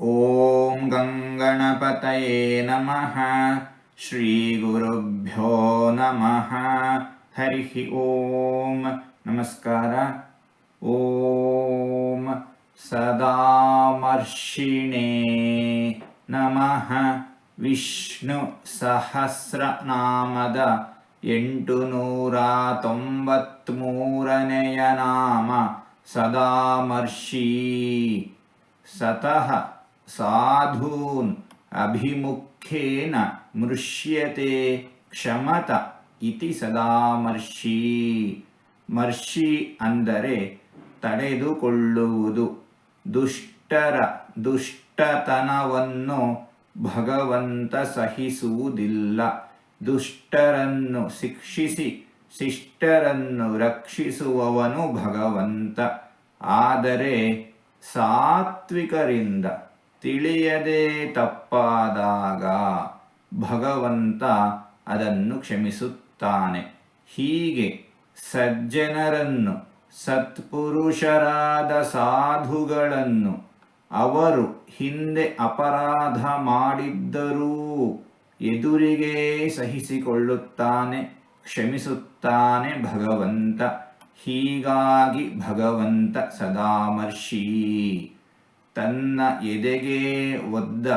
ॐ गङ्गणपतये नमः ಶ್ರೀಗುರುಭ್ಯೋ ನಮಃ ಹರಿಃ ಓಂ ನಮಸ್ಕಾರ ಓಂ ಸದಾಮರ್ಷಿಣೇ ನಮಃ ವಿಷ್ಣು ಸಹಸ್ರನಾಮದ ಎಂಟು ನೂರ ತೊಂಬತ್ಮೂರನೆಯ ನಾಮ ಸದಾಮರ್ಷಿ ಸತಃ ಸಾಧೂನ್ ಅಭಿಮುಖೇನ ಮೃಷ್ಯತೆ ಕ್ಷಮತ ಇತಿ ಸದಾಮರ್ಷಿ ಮರ್ಷಿ ಅಂದರೆ ತಡೆದುಕೊಳ್ಳುವುದು. ದುಷ್ಟರ ದುಷ್ಟತನವನ್ನು ಭಗವಂತ ಸಹಿಸುವುದಿಲ್ಲ. ದುಷ್ಟರನ್ನು ಶಿಕ್ಷಿಸಿ, ಶಿಷ್ಟರನ್ನು ರಕ್ಷಿಸುವವನು ಭಗವಂತ. ಆದರೆ ಸಾತ್ವಿಕರಿಂದ ತಿಳಿಯದೆ ತಪ್ಪಾದಾಗ ಭಗವಂತ ಅದನ್ನು ಕ್ಷಮಿಸುತ್ತಾನೆ. ಹೀಗೆ ಸಜ್ಜನರನ್ನು, ಸತ್ಪುರುಷರಾದ ಸಾಧುಗಳನ್ನು ಅವರು ಹಿಂದೆ ಅಪರಾಧ ಮಾಡಿದ್ದರೂ ಎದುರಿಗೆ ಸಹಿಸಿಕೊಳ್ಳುತ್ತಾನೆ, ಕ್ಷಮಿಸುತ್ತಾನೆ ಭಗವಂತ. ಹೀಗಾಗಿ ಭಗವಂತ ಸದಾಮರ್ಷಿ ತನ್ನ ಎದೆಗೆ ಒದ್ದ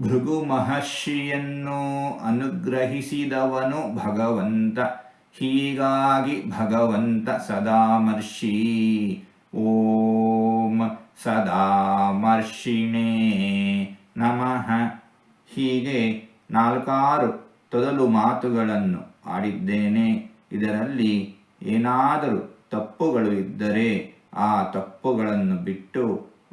ಭೃಗು ಮಹರ್ಷಿಯನ್ನು ಅನುಗ್ರಹಿಸಿದವನು ಭಗವಂತ. ಹೀಗಾಗಿ ಭಗವಂತ ಸದಾಮರ್ಷಿ ಓಂ ಸದಾಮರ್ಷಿಣೇ ನಮಃ. ಹೀಗೆ ನಾಲ್ಕಾರು ತೊದಲು ಮಾತುಗಳನ್ನು ಆಡಿದ್ದೇನೆ. ಇದರಲ್ಲಿ ಏನಾದರೂ ತಪ್ಪುಗಳು ಇದ್ದರೆ ಆ ತಪ್ಪುಗಳನ್ನು ಬಿಟ್ಟು